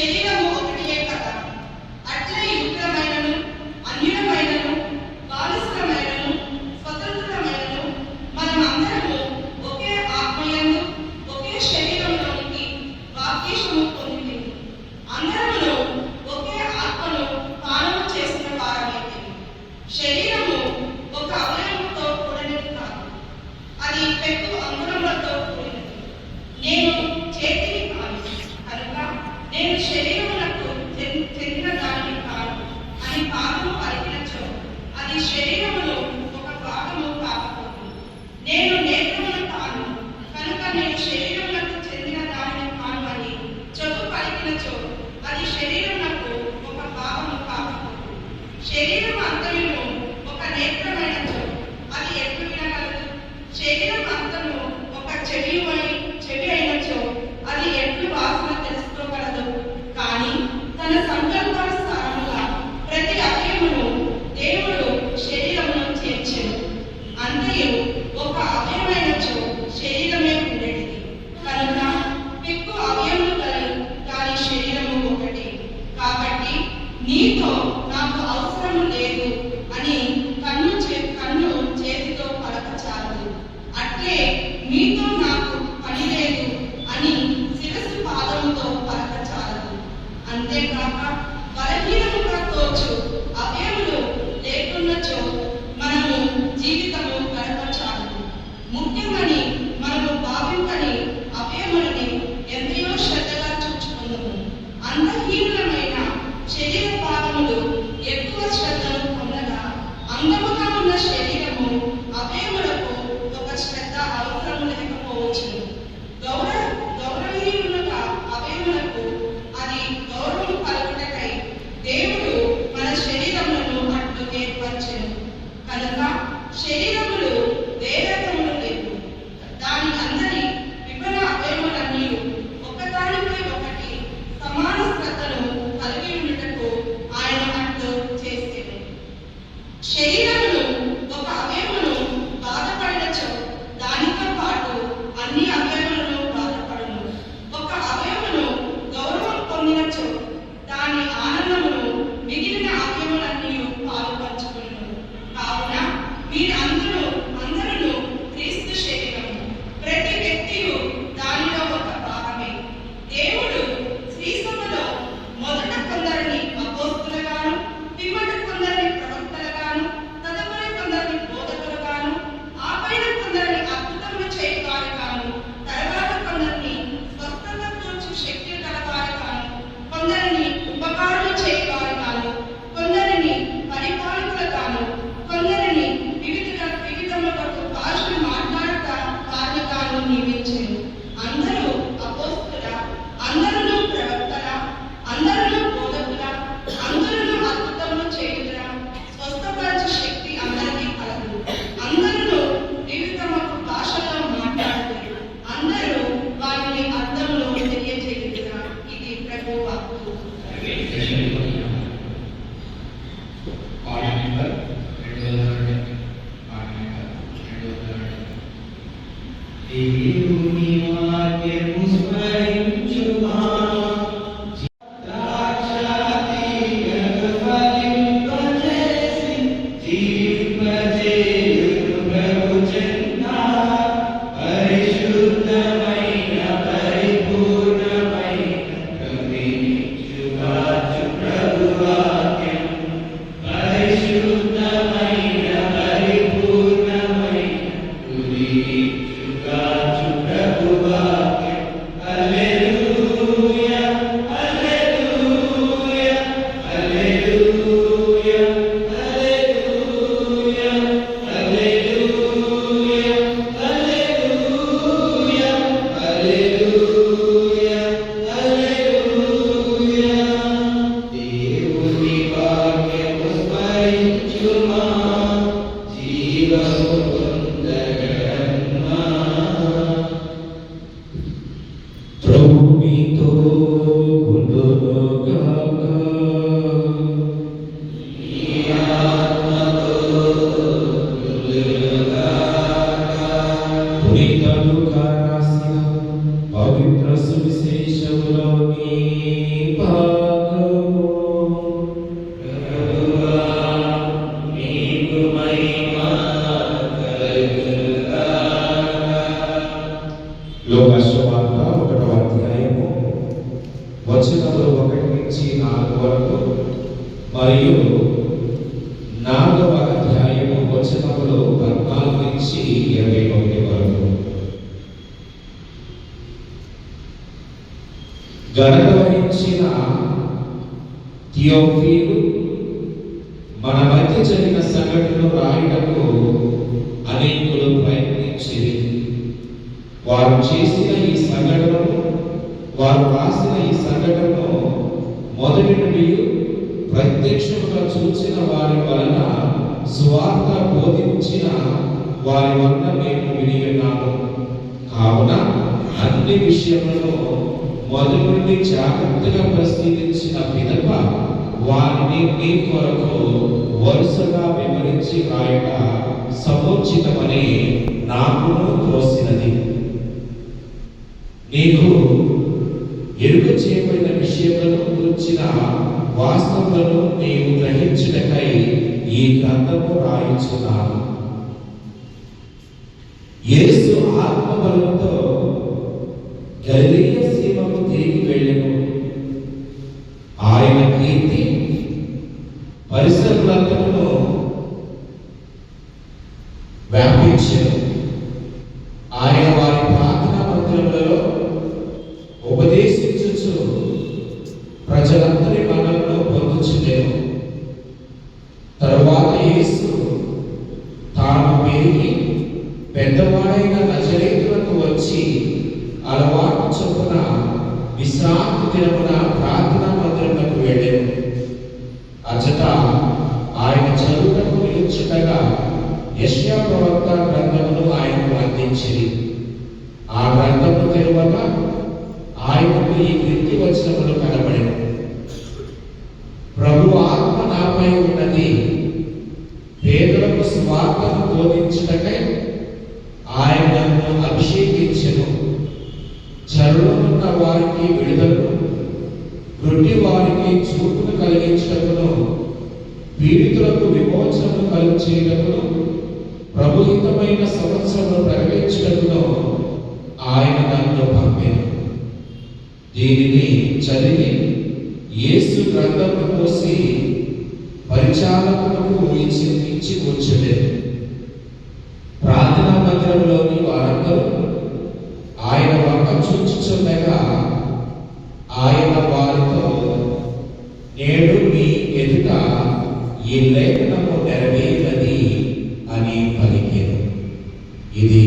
ശരീരം Take it మీతో నాకు పని లేదు అని శిరస్సు పాదంతో పరకచాలదు అంతేకాక బలహీనముగా తోచు. Your యోగాశ వార్త ఒకటవ అధ్యాయము వచనములు ఒకటి నుంచి నాలుగు మరియు నాలుగవ అధ్యాయము వచనములు పద్నాలుగు నుంచి ఇరవై ఒకటి వరకు ఘనత మన మధ్య జరిగిన సంఘటనలు రాయటకు అనేకులు ప్రయత్నించేది వారు చేసిన ఈ సంఘటనను వారు రాసిన ఈ సంఘటనను మొదటి నుండి ప్రత్యక్షంగా చూసిన వారి వలన స్వార్థ బోధించిన వారి వలన మేము విని ఉన్నాము. కావున అన్ని విషయంలో మొదటి నుండి జాగ్రత్తగా పరిశీలించిన పిదప వారిని మీ కొరకు వరుసగా వివరించి రాయట సముచితమని నాకును తోసినది. నీకు ఎరుక చేయబడిన విషయములను గురించిన వాస్తవులను నీవు గ్రహించుటకై ఈ గ్రంథము రాయించున్నాను. యేసు ఆత్మబలంతో గలీయ సీమకు తిరిగి వెళ్ళను. ఆయన కీర్తి పరిసరలంతను చొప్పున విశ్రాంతి దినమున ప్రార్థనా మందిరములకు వెళ్ళాను అచట ఆయన చదువుటకు నిలుచుటగా యశ్యా ప్రవక్త గ్రంథమును ఆయనకు అందించింది ఆ గ్రంథము తెరవక ఆయనకు ఈ క్రింది వచనములు కనబడెను. ప్రభు ఆత్మ నాపై ఉన్నది. పేదలకు స్వార్థను బోధించుటకై ఆయన నన్ను అభిషేకించను. చరువునున్న వారికి విడుదలను రొట్టి వారికి చూపును కలిగించటమును పీడితులకు విమోచనను కలుగు ప్రభుహితమైన సంవత్సరమును ప్రకటించటంలో ఆయన దానిలో పంపారు దీనిని చదివి యేసు గ్రంథము పోసి పరిచారకులకు ఇచ్చి ఇచ్చి కూర్చుండేది ప్రార్థనా మందిరంలోని వారందరూ కూర్చుండగా ఆయన వారితో నేడు మీ ఎదుట ఈ లేఖనము నెరవేరినది అని పలికారు ఇది